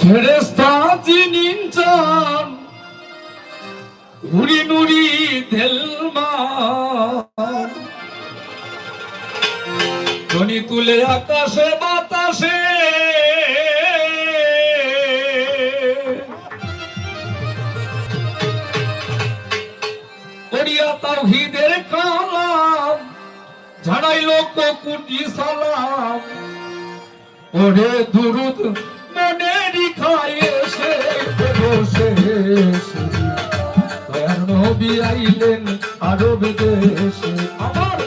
ফেরেস্তা জিনিঞ্চান উড়ি নুড়ি দেলমা ধ্বনি তুলে আকাশে বাতাসে। করিয়া তাওহীদের কালাম ঝাড়াইল কুটি সালাম। ওরে দুরুদ, মনে রিখায় এসে, বসে দয়ার নবী আইলেন আরব দেশে। আমার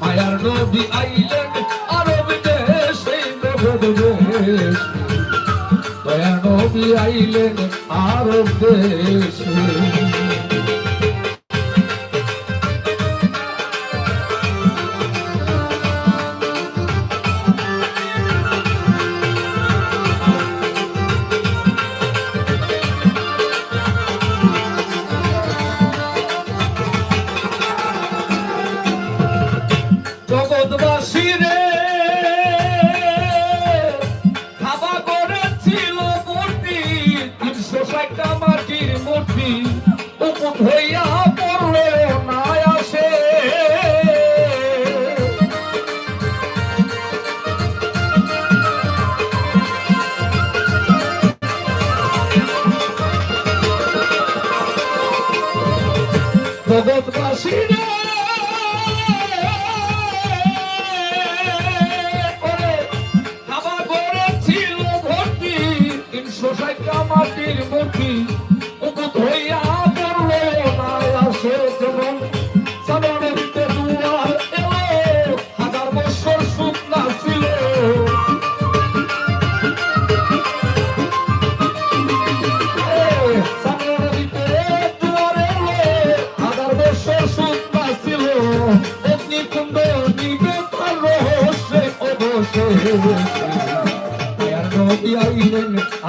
মায়ার নবী আইলেন আরব দেশে দয়ার নবী আইলেন আরব দেশে।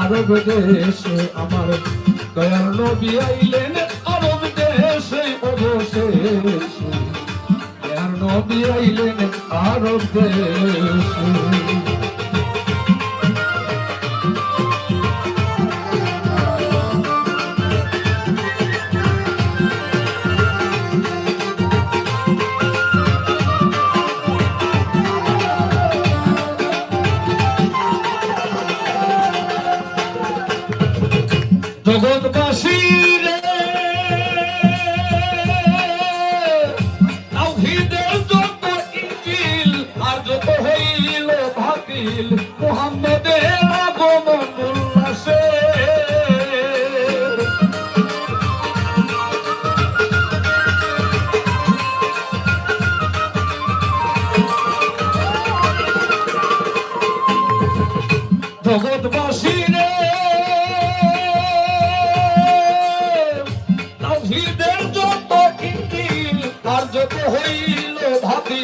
আরব দেশে আমার দয়াল নবী আইলেন আরব দেশে অবশেষে দয়াল নবী আইলেন আরব দেশে জগৎবাসী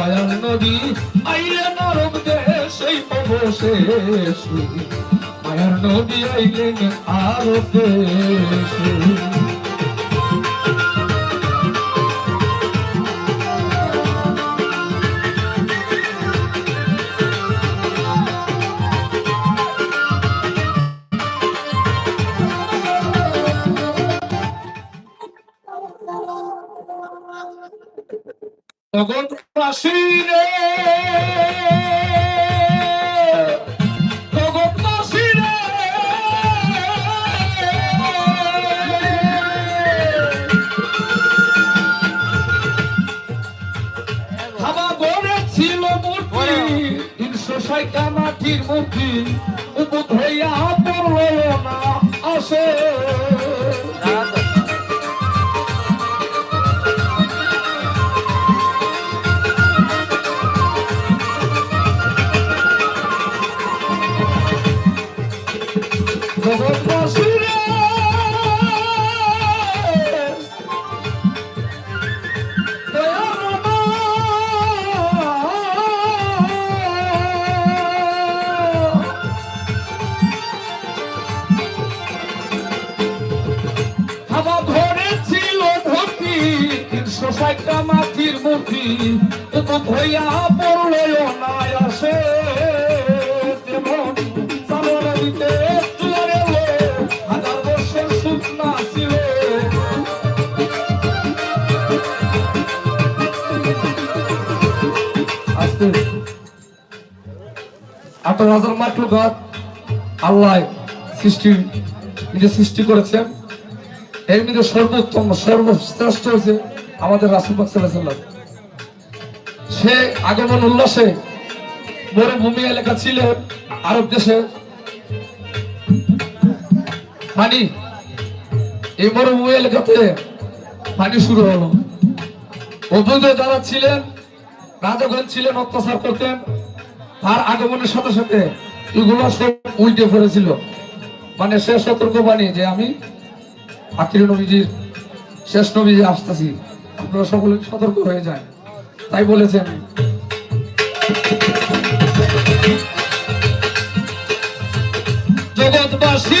দয়াল নদী আইলেন আরব দেশে অবশেষে মায়ার নদী আইলেন আরও দেশে। হাজার আল্লাহ নিজে সৃষ্টি করেছেন। এর মধ্যে সর্বোত্তম, সর্বশ্রেষ্ঠ হয়েছে আমাদের সে আগমন উল্লাসে মরুভূমি এলাকা ছিল আরব দেশে। পানি, এই মরুভূমি এলাকাতে পানি শুরু হলো। অবৈধ যারা ছিলেন, রাজাগণ ছিলেন, অত্যাচার করতেন। তার আগমনের সাথে সাথে এগুলো সব উল্টে পড়েছিল। মানে সে সতর্ক বাণী যে আমি আখির নবীজির, শেষ নবীজি আসতেছি। আপনারা সকলে সতর্ক হয়ে যায় তাই বলেছেন। জগৎবাসী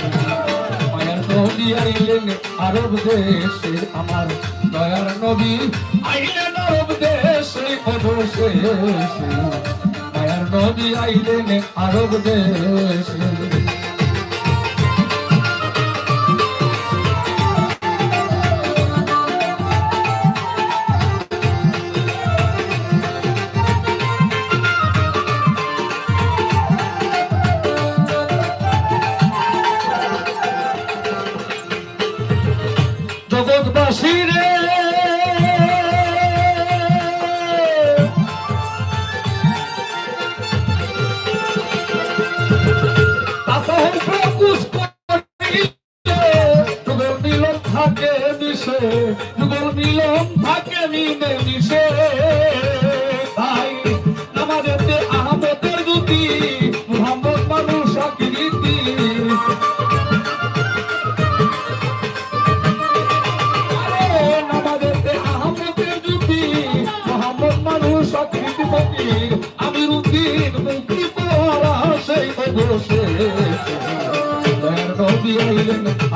নবী আইলেন আরব দেশে, আমার দয়ার নবী আইলেন আরব দেশে অবশে দয়ার নবী আইলেন আরব দেশে।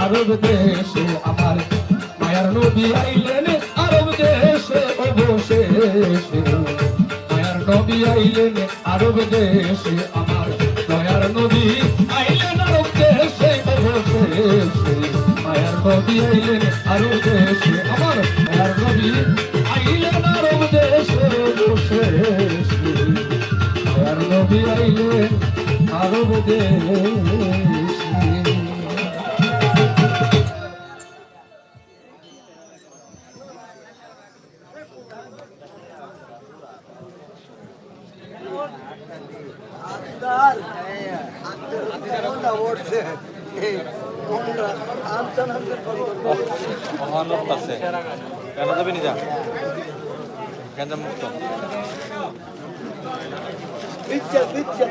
আরব দেশে আমার মায়ার নবী আইলেন, আরব দেশে অবশে মায়ার নবী আইলেন, আরব দেশে আমার দয়ার নবী আইলেন, আরব দেশে অবশে মায়ার নবী আইলেন, আরব দেশে আমার মায়ার নবী আইলেন, আরব দেশে বসে মায়ার নবী আইলেন, আরব দেশে। মহানত্ব আছে কেন যাবি নিজা গাঞ্জা মুক্ত? বিচ্ছা বিচ্ছা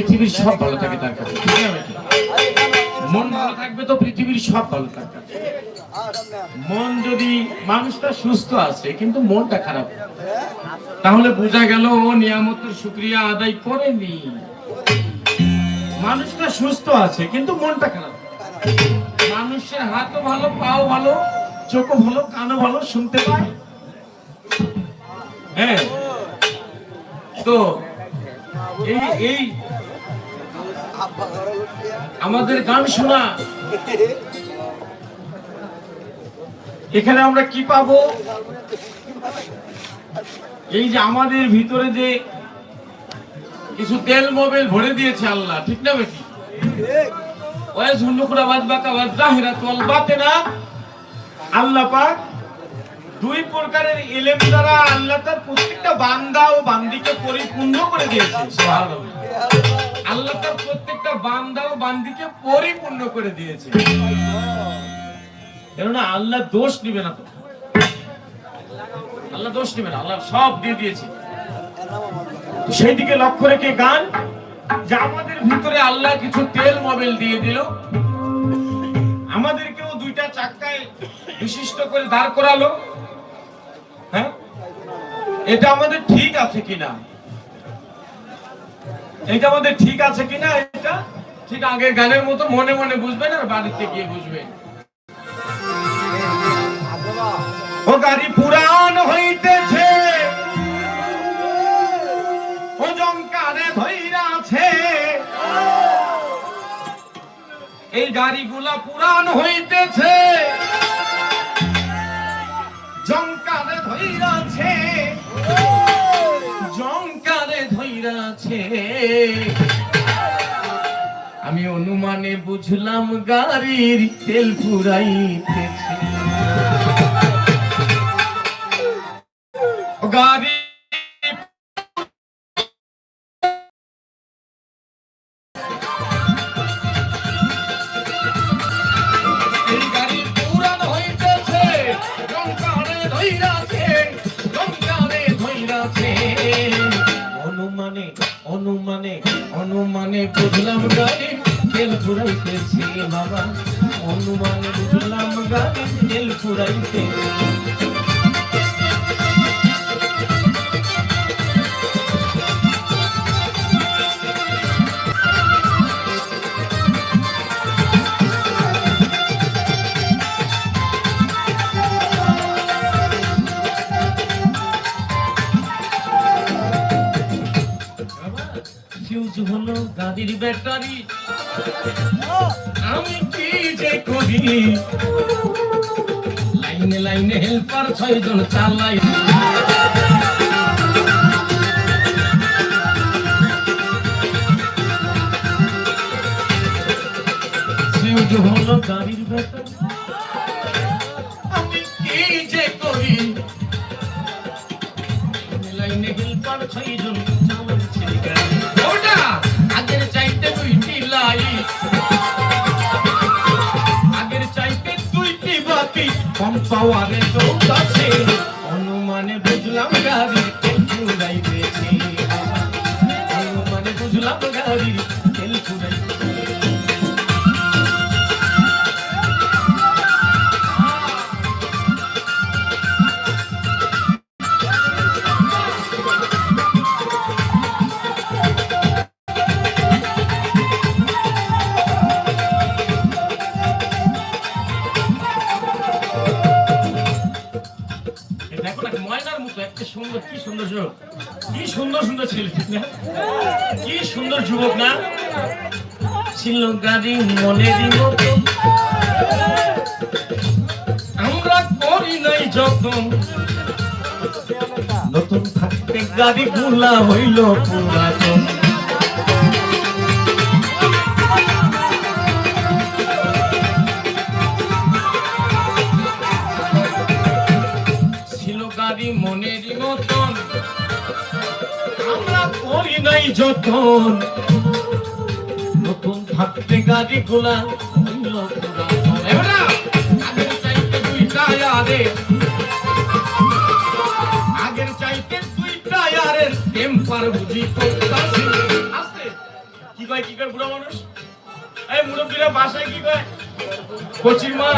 পৃথিবীর সব ভালো থাকে তার কাছে? মন ভালো থাকবে তো পৃথিবীর সব ভালো থাকবে মন যদি, মানুষটা সুস্থ আছে, কিন্তু মনটা খারাপ। তাহলে বোঝা গেল ও নিয়ামতের শুক্রিয়া আদায় করেনি। মানুষটা সুস্থ আছে, কিন্তু মনটা খারাপ। মানুষের হাতও ভালো, পাও ভালো, চোখও ভালো, কানও ভালো, শুনতে পায়। হ্যাঁ। তো এই আমাদের গান শোনা। এখানে আমরা কি পাবো? এই যে আমাদের ভিতরে যে কিছু তেল মোবাইল ভরে দিয়েছে আল্লাহ, ঠিক না বাতেনা। আল্লাহ তার প্রত্যেকটা বান্দা ও বান্দিকে পরিপূর্ণ করে দিয়েছে। আল্লাহ তার প্রত্যেকটা বান্দা ও বান্দিকে পরিপূর্ণ করে দিয়েছে। কেননা আল্লাহ দোষ নিবে না আল্লাহ দোষ নিবে না, আল্লাহ সব দিয়ে দিয়েছে। সেই দিকে লক্ষ্য রেখে গান, যে আমাদের ভিতরে আল্লাহ কিছু তেল মোবাইল দিয়ে দিল। আমাদেরকেও দুইটা চাক্কায় বিশিষ্ট করে দাঁড় করালো। হ্যাঁ? এটা আমাদের ঠিক আছে কিনা? এটা আমাদের ঠিক আছে কিনা এটা ঠিক আগের গানের মতো মনে মনে বুঝবেন আর বাড়িতে গিয়ে বুঝবেন। ও গাড়ি পুরান হইতেছে। ও জঙ্কারে ধৈরাছে এই গাড়িগুলা পুরান হইতেছে। জঙ্কারে ধৈরাছে জঙ্কারে ধৈরাছে আমি অনুমানে বুঝলাম গাড়ির তেল ফুরাইতেছে হলো গাড়ির ব্যাটারি। আমি কি যে করি? লাইনে লাইনে হেল্পার ছয়জন চালাই। হলো আমি কি যে করি? লাইনে হেল্পার ছয়জন পাওয়ারে চলতেছে অনুমানে বুঝলাম গাড়ি তেল ফুরাইতেছে অনুমানে বুঝলাম গাড়ি কি সুন্দর যুবক না? ছিল গাড়ি মতো আমরা করি নাই যখন নতুন থাকতে গাড়ি গুলা হইল পুরাতন। যতন। নতুন থাকতে গাড়ি গোলা বাসায় কি কয়? কচির মা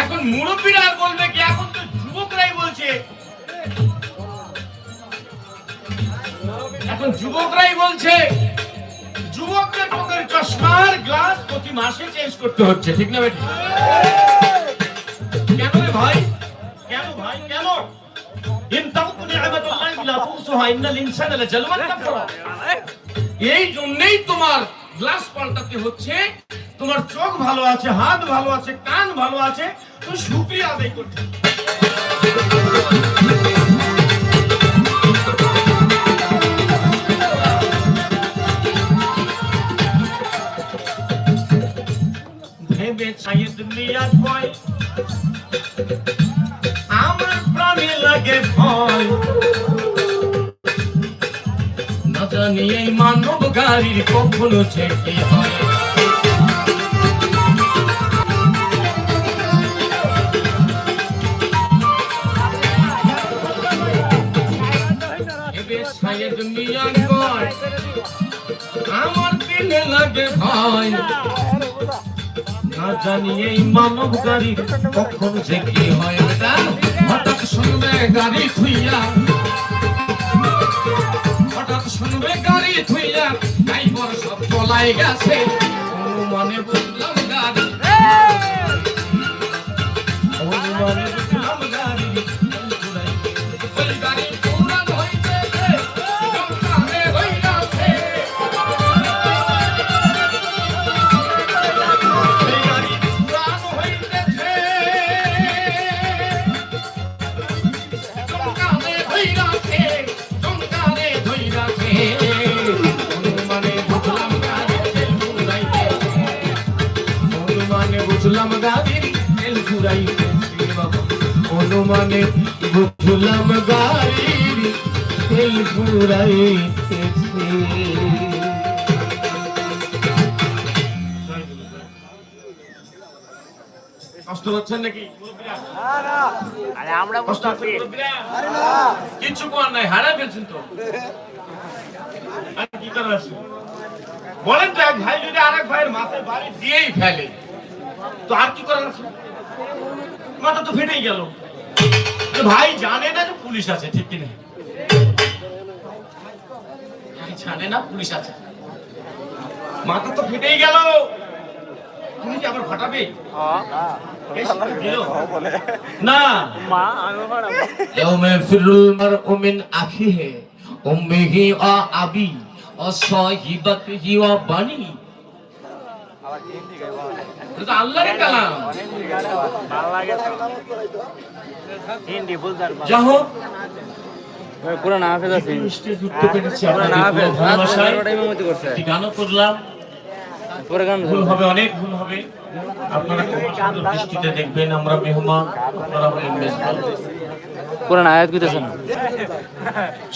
এখন মুরব্বীরা বলবে কি, এখন এখন যুবকরাই বলছে, যুবকদের চোখের চশমার গ্লাস প্রতি মাসে চেঞ্জ করতে হচ্ছে, ঠিক না বেটি? কেন ভাই? কেন ভাই? কেন? তোমার গ্লাস পাল্টাতে হচ্ছে। তোমার চোখ ভালো আছে, হাত ভালো আছে, কান ভালো আছে, তো শুকরিয়া আদায় করতে ছাইয়ে দুনিয়া কয় আমার প্রাণে লাগে ভয়। জানি এই মানব গাড়ির কখনো ছেড়ে হয়। আমার না জানি মানব গাড়ি কখন যে কি হয় হঠাৎ শুনবে গাড়ি থুইয়া হঠাৎ শুনবে গাড়ি থুইয়া ড্রাইভার সব চলাই গেছে। অনুমানে বুঝলাম অনুমানে বুঝলাম গাড়ির তেল ফুরাইতেছে কষ্ট হচ্ছেন নাকি? আরে আমরা কষ্ট হচ্ছে মুরব্বীরা? কিচ্ছু করার নাই হারাই ফেলছেন তো। আর কি করার আছে? বলেন তো এক ভাই যদি আরেক ভাইয়ের মাথায় বাড়ি দিয়েই ফেলে তো আর কি করার আছে? মাথা তো ফেটেই গেল। ভাই জানে না যে পুলিশ আছে ঠিক কি না জানে না পুলিশ আছে। মাথা তো ফেটেই গেল। তুমি কি আবার ঘটাবে? না। কালাম। যা হোক পুরো হাফেজ আছে। স্টেজ উঠতে পেরেছি পুরো না আপনাদের হাফেজ। পুরো ভালোবাসায়। ওটাই মেমতি করছে। একটি গানও করলাম। পুরো গান ভুল হবে অনেক ভুল হবে। আপনারা সুন্দর দৃষ্টিতে দেখবেন আমরা মেহমান আপনারা হলেন মেজবান পুরো আয়াত কইতেছেন।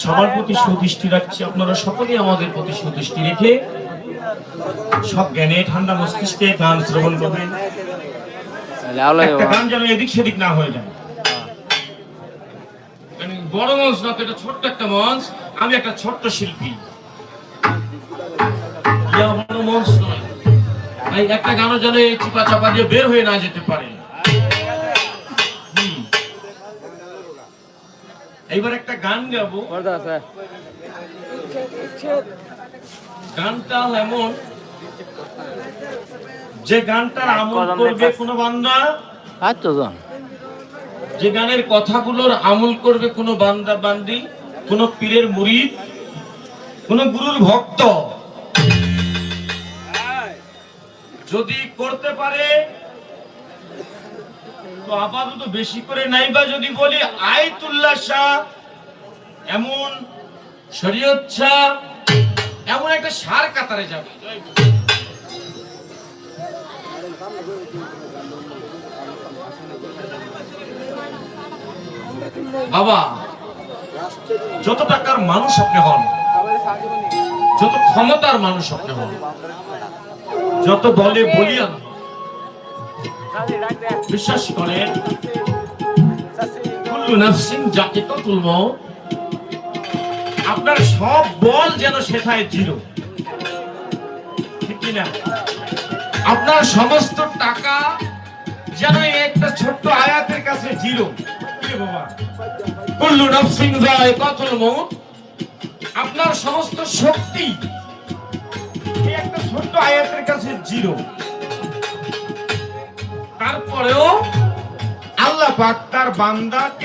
সবার প্রতি সুদৃষ্টি রাখছি আপনারা সকলেই আমাদের প্রতি সুদৃষ্টি রেখে সব জ্ঞানে ঠান্ডা মস্তিষ্কে গান শ্রবণ করবেন। গান যেন এদিক সেদিক না হয়ে যায়। বড় মঞ্চ না তো এটা ছোট্ট একটা মঞ্চ। আমি একটা ছোট্ট শিল্পী। বড় মঞ্চ নয়। তাই একটা গানও যেন এই চিপা চাপা দিয়ে বের হয়ে না যেতে পারে। এইবার একটা গান গাবো। গানটা এমন যে গানটার আমল করবে কোন বান্দা। আচ্ছা যে গানের কথাগুলোর আমল করবে কোন বান্দা, বান্দি, কোন পীরের মুরিদ, কোন গুরুর ভক্ত। যদি করতে পারে, তো আপাতত বেশি করে নাই বা যদি বলি, আয়তুল্লাহ শাহ, এমন শরীয়ত শাহ, এমন একটা সার কাতারে যাবে। বাবা, যত টাকার মানুষ আপনি হন, যত ক্ষমতার মানুষ আপনি হন, যত বলে বলিয়ান, বিশ্বাস করেন আপনার সব বল যেন সেটায় জিরো আপনার সমস্ত টাকা যেন একটা ছোট্ট আয়াতের কাছে জিরো আপনার সমস্ত শক্তি একটা ছোট্ট আয়াতের কাছে জিরো। তারপরেও আল্লাহ পাক তার বান্দাকে